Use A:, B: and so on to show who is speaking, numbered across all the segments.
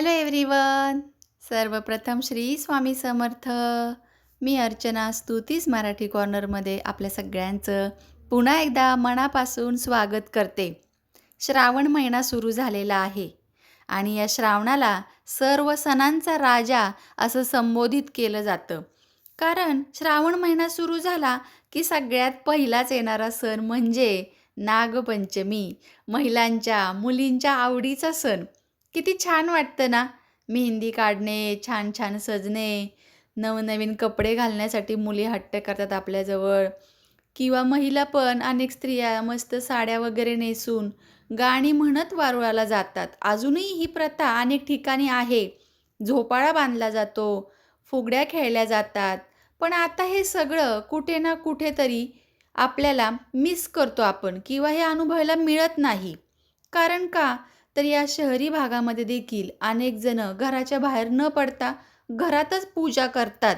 A: Hello everyone सर्वप्रथम श्री स्वामी समर्थ. मी अर्चना स्तुतीस मराठी कॉर्नरमध्ये आपल्या सगळ्यांचं पुन्हा एकदा मनापासून स्वागत करते. श्रावण महिना सुरू झालेला आहे आणि या श्रावणाला सर्व सणांचा राजा असं संबोधित केलं जातं. कारण श्रावण महिना सुरू झाला की सगळ्यात पहिलाच येणारा सण म्हणजे नागपंचमी महिलांच्या मुलींच्या आवडीचा सण. किती छान वाटतं ना. मेहंदी काढणे छान छान सजणे नवनवीन कपडे घालण्यासाठी मुली हट्ट करतात आपल्याजवळ. किंवा महिला पण अनेक स्त्रिया मस्त साड्या वगैरे नेसून गाणी म्हणत वारुळाला जातात. अजूनही ही प्रथा अनेक ठिकाणी आहे. झोपाळा बांधला जातो फुगड्या खेळल्या जातात. पण आता हे सगळं कुठे ना कुठेतरी आपल्याला मिस करतो आपण किंवा हे अनुभवायला मिळत नाही. कारण का? तर या शहरी भागामध्ये देखील अनेक जण घराच्या बाहेर न पडता घरातच पूजा करतात.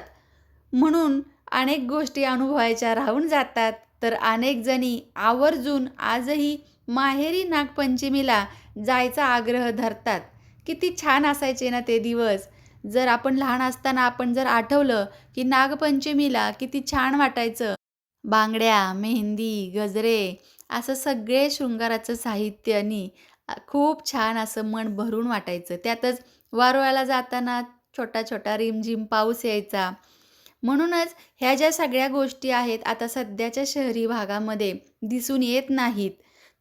A: म्हणून अनेक गोष्टी अनुभवायच्या राहून जातात. तर अनेक जणी आवर्जून आजही माहेरी नागपंचमीला जायचा आग्रह धरतात. किती छान असायचे ना ते दिवस. जर आपण लहान असताना आपण जर आठवलं की नागपंचमीला किती छान वाटायचं. बांगड्या मेहंदी गजरे असं सगळे शृंगाराचं साहित्य आणि खूप छान असं मन भरून वाटायचं. त्यातच वारोळ्याला जाताना छोटा छोटा रिमझिम पाऊस यायचा. म्हणूनच ह्या ज्या सगळ्या गोष्टी आहेत आता सध्याच्या शहरी भागामध्ये दिसून येत नाहीत.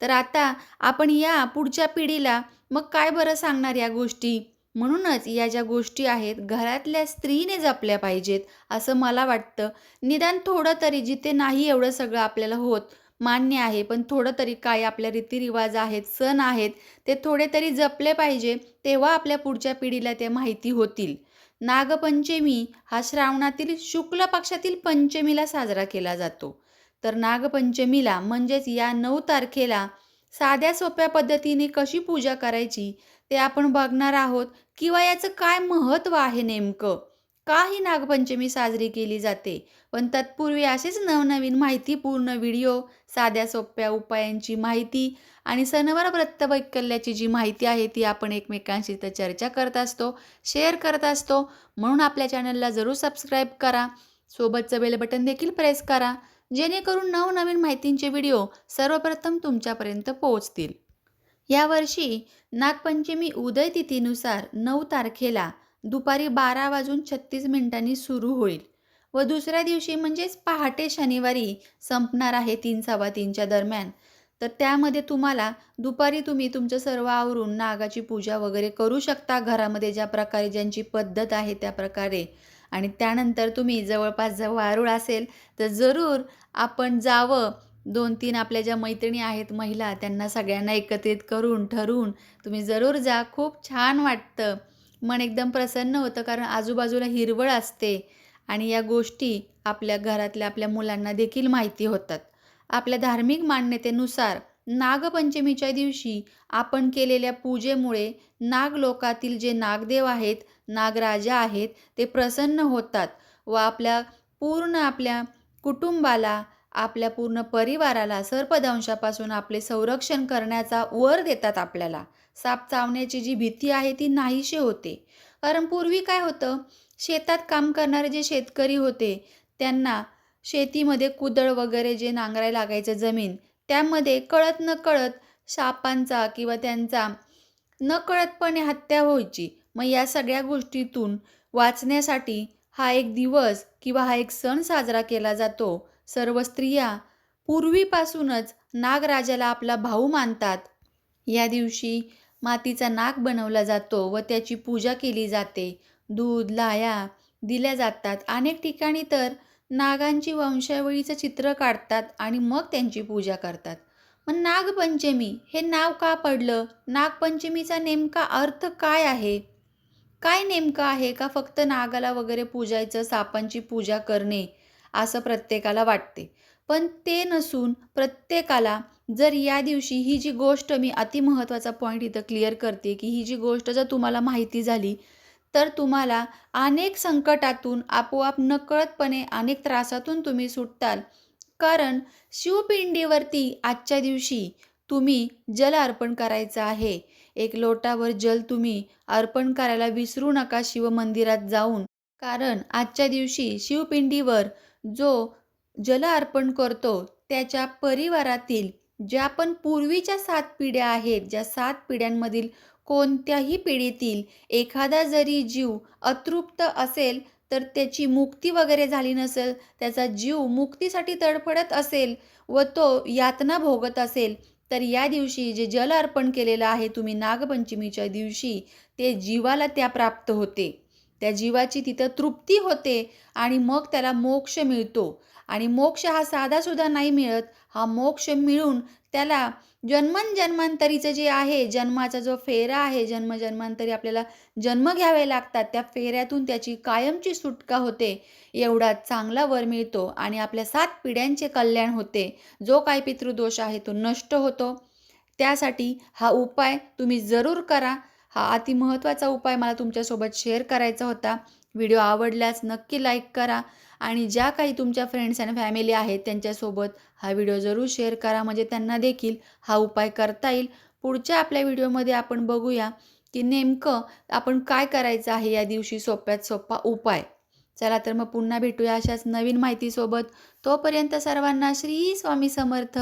A: तर आता आपण या पुढच्या पिढीला मग काय बरं सांगणार या गोष्टी? म्हणूनच या ज्या गोष्टी आहेत घरातल्या स्त्रीने जपल्या पाहिजेत असं मला वाटतं. निदान थोडं तरी जिथे नाही एवढं सगळं आपल्याला होत मान्य आहे पण थोडं तरी काय आपल्या रीतिरिवाज आहेत सण आहेत ते थोडे तरी जपले पाहिजे तेव्हा आपल्या पुढच्या पिढीला ते माहिती होतील. नागपंचमी हा श्रावणातील शुक्ल पक्षातील पंचमीला साजरा केला जातो. तर नागपंचमीला म्हणजेच या नऊ तारखेला साध्या सोप्या पद्धतीने कशी पूजा करायची ते आपण बघणार आहोत किंवा याचं काय महत्त्व आहे नेमकं? का ही नागपंचमी साजरी केली जाते. पण तत्पूर्वी असेच नवनवीन माहितीपूर्ण व्हिडिओ साध्या सोप्या उपायांची माहिती आणि सणवार व्रतवैकल्याची जी माहिती आहे ती आपण एकमेकांशी तर चर्चा करत असतो शेअर करत असतो. म्हणून आपल्या चॅनलला जरूर सबस्क्राईब करा. सोबतचं बेल बटन देखील प्रेस करा. जेणेकरून नवनवीन माहितींचे व्हिडिओ सर्वप्रथम तुमच्यापर्यंत पोहोचतील. यावर्षी नागपंचमी उदय तिथीनुसार नऊ तारखेला दुपारी बारा वाजून छत्तीस मिनिटांनी सुरू होईल. व दुसऱ्या दिवशी म्हणजेच पहाटे शनिवारी संपणार आहे तीन सव्वा तीनच्या दरम्यान. तर त्यामध्ये तुम्हाला दुपारी तुम्ही तुमचं सर्व आवरून नागाची पूजा वगैरे करू शकता घरामध्ये ज्या प्रकारे ज्यांची पद्धत आहे त्या प्रकारे. आणि त्यानंतर तुम्ही जवळपास जर वारूळ असेल तर जरूर आपण जावं. दोन तीन आपल्या ज्या मैत्रिणी आहेत महिला त्यांना सगळ्यांना एकत्रित करून ठरवून तुम्ही जरूर जा. खूप छान वाटतं. मन एकदम प्रसन्न होतं कारण आजूबाजूला हिरवळ असते आणि या गोष्टी आपल्या घरातल्या आपल्या मुलांना देखील माहिती होतात. आपल्या धार्मिक मान्यतेनुसार नागपंचमीच्या दिवशी आपण केलेल्या पूजेमुळे नागलोकातील जे नागदेव आहेत नागराजा आहेत ते प्रसन्न होतात व आपल्या पूर्ण आपल्या कुटुंबाला आपल्या पूर्ण परिवाराला सर्पदंशापासून आपले संरक्षण करण्याचा वर देतात आपल्याला. साप चावण्याची जी भीती आहे ती नाहीशी होते. कारण पूर्वी काय होतं? शेतात काम करणारे जे शेतकरी होते त्यांना शेतीमध्ये कुदळ वगैरे जे नांगरायला लागायचं जमीन त्यामध्ये कळत न कळत सापांचा किंवा त्यांचा न कळतपणे हत्या व्हायची. मग या सगळ्या गोष्टीतून वाचण्यासाठी हा एक दिवस किंवा हा एक सण साजरा केला जातो. सर्व स्त्रिया पूर्वीपासूनच नागराजाला आपला भाऊ मानतात. या दिवशी मातीचा नाग बनवला जातो व त्याची पूजा केली जाते. दूध लाया दिल्या जातात. अनेक ठिकाणी तर नागांची वंशावळीचं चित्र काढतात आणि मग त्यांची पूजा करतात. मग नागपंचमी हे नाव का पडलं? नागपंचमीचा नेमका अर्थ काय आहे? काय नेमकं आहे? का फक्त नागाला वगैरे पूजायचं सापांची पूजा करणे असं प्रत्येकाला वाटते. पण ते नसून प्रत्येकाला जर या दिवशी ही जी गोष्ट मी अतिमहत्त्वाचा पॉईंट इथं क्लिअर करते की ही जी गोष्ट जर तुम्हाला माहिती झाली तर तुम्हाला अनेक संकटातून आपोआप नकळतपणे अनेक त्रासातून तुम्ही सुटताल. कारण शिवपिंडीवरती आजच्या दिवशी तुम्ही जल अर्पण करायचं आहे. एक लोटावर जल तुम्ही अर्पण करायला विसरू नका शिवमंदिरात जाऊन. कारण आजच्या दिवशी शिवपिंडीवर जो जल अर्पण करतो त्याच्या परिवारातील ज्या पण पूर्वीच्या सात पिढ्या आहेत ज्या सात पिढ्यांमधील कोणत्याही पिढीतील एखादा जरी जीव अतृप्त असेल तर त्याची मुक्ती वगैरे झाली नसेल त्याचा जीव मुक्तीसाठी तडफडत असेल व तो यातना भोगत असेल तर या दिवशी जे जल अर्पण केलेलं आहे तुम्ही नागपंचमीच्या दिवशी ते जीवाला त्या प्राप्त होते. त्या जीवाची तिथं तृप्ती होते आणि मग त्याला मोक्ष मिळतो. आणि मोक्ष हा साधासुद्धा नाही मिळत. हा मोक्ष मिळून त्याला जन्मन जन्मांतरीचं जे आहे जन्माचा जो फेरा आहे जन्मजन्मांतरी आपल्याला जन्म घ्यावे लागतात त्या फेऱ्यातून त्याची कायमची सुटका होते. एवढा चांगला वर मिळतो आणि आपल्या सात पिढ्यांचे कल्याण होते. जो काय पितृदोष आहे तो नष्ट होतो. त्यासाठी हा उपाय तुम्ही जरूर करा. हा अति महत्त्वाचा उपाय मला तुमच्यासोबत शेअर करायचा होता. व्हिडिओ आवडल्यास नक्की लाईक करा आणि ज्या काही तुमच्या फ्रेंड्स आणि फॅमिली आहेत त्यांच्यासोबत हा व्हिडिओ जरूर शेअर करा. म्हणजे त्यांना देखील हा उपाय करता येईल. पुढच्या आपल्या व्हिडिओमध्ये आपण बघूया की नेमकं आपण काय करायचं आहे या दिवशी सोप्यात सोपा उपाय. चला तर मग पुन्हा भेटूया अशाच नवीन माहितीसोबत. तोपर्यंत सर्वांना श्री स्वामी समर्थ.